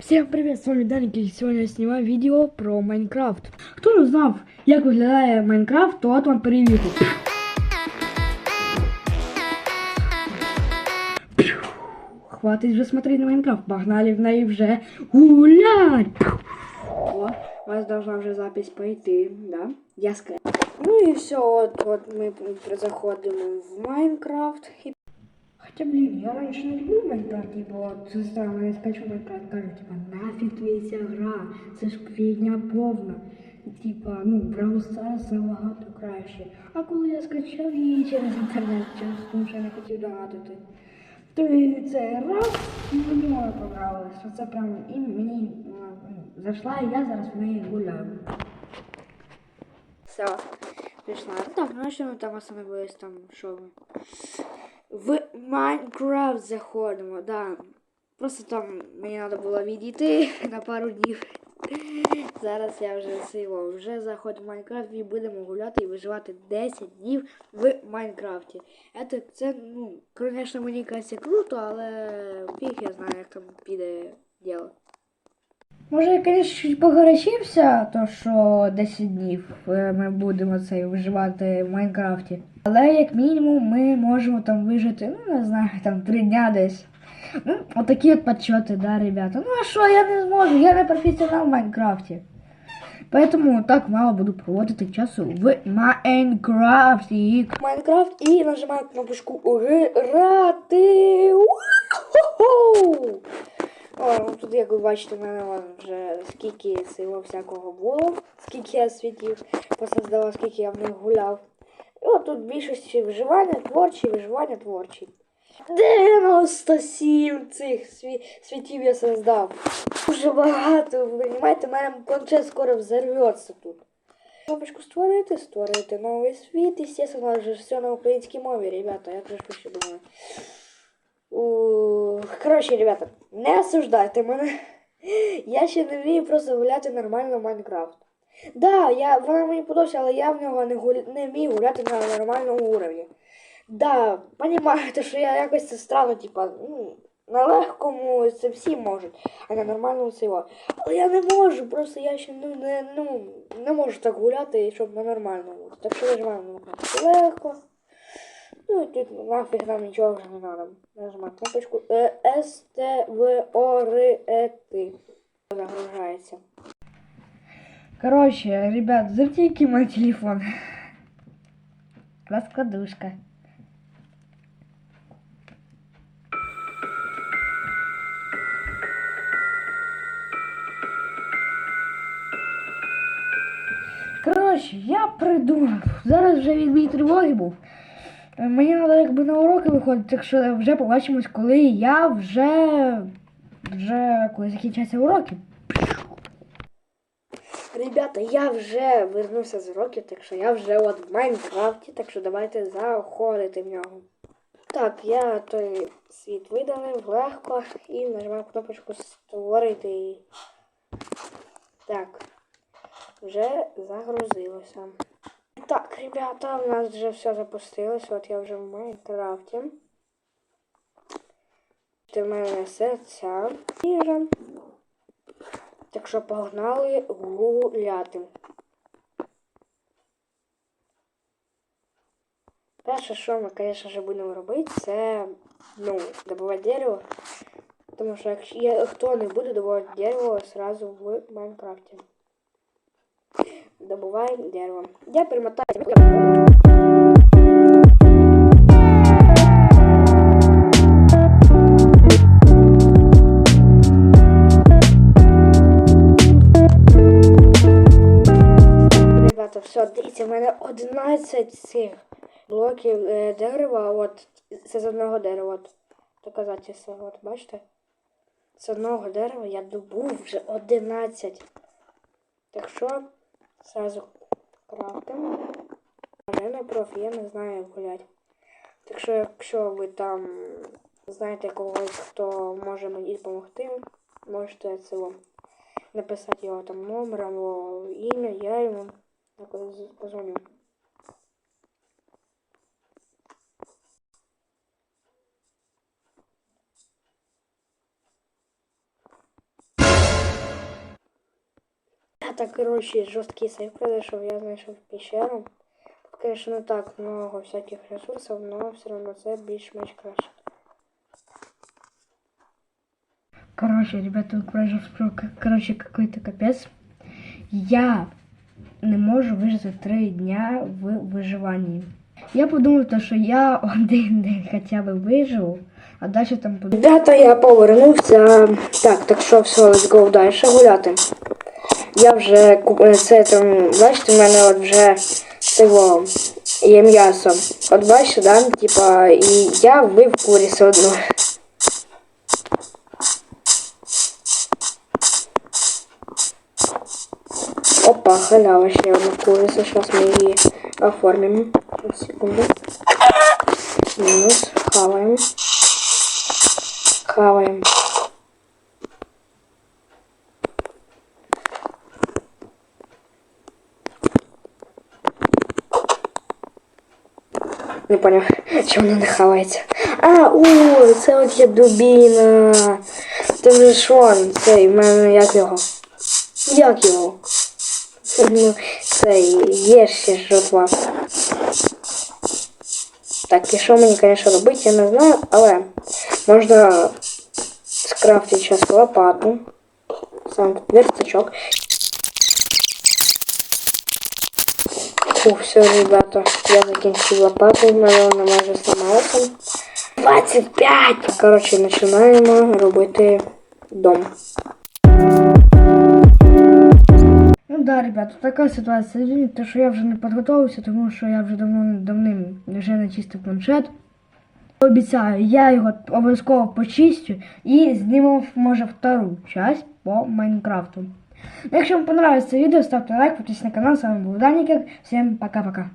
Всем привет, с вами Даник, и сегодня я снимаю видео про Майнкрафт. Хто не знав, як виглядає Майнкрафт, то от вам перевірку. Хватить вже смотреть на Майнкрафт, погнали в неї вже гулять. О, у вас должна вже запись пойти, да? Я скажу. Ну і все, от, от ми заходимо в Майнкрафт. Хотя, блин, я раньше не любил Майнкрафт, типа, вот, со стороны я скачу Майнкрафт, кажу, типа, нафиг тобі ця гра, це ж фігня повна. Типа, ну, Brawl Stars набагато краще. А коли я скачав її через інтернет, через тому що я не хотів донатити, то і це раз, і мені вона понравилась. що Це прям, і мені ну, зайшла, і я зараз в неї гуляю. Все, прийшла. Так, ну що ми там остановились, там, що ви? в Майнкрафт заходимо, да. Просто там мені треба було відійти на пару днів. Зараз я вже сило. Вже заходимо в Майнкрафт і будемо гуляти і виживати 10 днів в Майнкрафті. Это, це, ну, звісно, мені кажеться круто, але фіг я знаю, як там піде діло. Може, я, звісно, погорячився, то що 10 днів е, ми будемо це виживати в Майнкрафті. Але як мінімум ми можемо там вижити, ну не знаю, там 3 дня десь. Ну, отакі от подсчети, да, ребята. Ну а що, я не зможу, я не професіонал в Майнкрафті. Поэтому так мало буду проводити часу в Майнкрафті. Майнкрафт і нажимаю кнопочку грати. О, тут, як ви бачите, в мене вже скільки силу всякого було, скільки я світів посоздавав, скільки я в них гуляв. І от тут більшості виживання творчі, виживання творчі. 97 цих сві... світів я создав. Дуже багато, ви розумієте, в мене планшет скоро взорвется тут. Кнопочку створити, створити новий світ, естественно, вже все на українській мові, ребята, я теж ще думаю. У... Коротше, ребята, не осуждайте мене. Я ще не вмію просто гуляти нормально в Майнкрафт. Да, я, вона мені подобається, але я в нього не, гуля... не вмію гуляти на нормальному уровні. Да, понимаєте, що я якось це странно, типа, ну, на легкому це всі можуть, а на нормальному це його. Але я не можу, просто я ще ну, не, ну, не можу так гуляти, щоб на нормальному. Так що нажимаємо на легко. Ну, тут нафиг нам нічого вже не надо. Нажимаємо кнопочку е, С, Т, В, О, Р, Е, Т. Загружається. Короче, ребят, затейки мой телефон. Раскладушка. Коротше, я придумав. Зараз вже відбій тривоги був. Е, Мені треба якби на уроки виходити, так що вже побачимось, коли я вже. вже коли закінчаться уроки. Ребята, я вже вернувся з уроків, так що я вже от в Майнкрафті, так що давайте заходити в нього. Так, я той світ видалив легко і нажимаю кнопочку створити. Так, вже загрузилося. Так, ребята, у нас вже все запустилось. От я вже в Майнкрафті. Це в мене все ця. Так що погнали гуляти. Перше, що ми, звісно ж, будемо робити, це ну, добувати дерево. Тому що якщо хто не буде добувати дерево сразу в Майнкрафті. Добуваємо дерево. Я перемотаю. Ребята, все, дивіться, в мене 11 цих блоків е, дерева, от це з одного дерева, от доказательство, от бачите? З одного дерева я добув вже 11. Так що сразу крафтимо. Арена проф, я не знаю як гуляти. Так що, якщо ви там знаєте когось, хто може мені допомогти, можете це вам написати його там номер або ім'я, я йому позвоню. Ребята, короче, жорсткий сейф произошел, я знайшов пещеру. Тут, конечно, не так много всяких ресурсов, но все равно це більш-менш краще. Короче, ребята, произошел, короче, какой-то капец. Я не можу вижити три дня в виживанні. Я подумав, то, що я один день хоча б виживу, а далі там. Ребята, я повернувся. Так, так що все, let's go далі гуляти. Я вже це там, бачите, в мене от вже цього є м'ясо. От бачите, да? Типа, і я вбив курицю одну. Опа, халява ще одна куриця. Сейчас мы її оформим. Сейчас, секунду. Мінус. Хаваємо. Хаваємо. Не поняв, чому вона не хавається. А, у, це от є дубіна. Ти вже що, цей, в мене як його? Як його? Ну, це є ще жертва. Так, і що мені, звісно, робити, я не знаю, але можна скрафтити зараз лопату. Сам тут верстачок. Фу, все, ребята, я закінчив лопату, мене вона майже сломалася. 25! Коротше, починаємо робити дом. Ну да, ребята, така ситуація. Извините, що я вже не підготувався, тому що я вже давно давним вже не чистив планшет. Обіцяю, я його обов'язково почистю і зніму, може, втору часть по Майнкрафту. Ну, Якщо вам понравилось это видео, ставьте лайк, подписывайтесь на канал. С вами был Даникер. Всем пока-пока.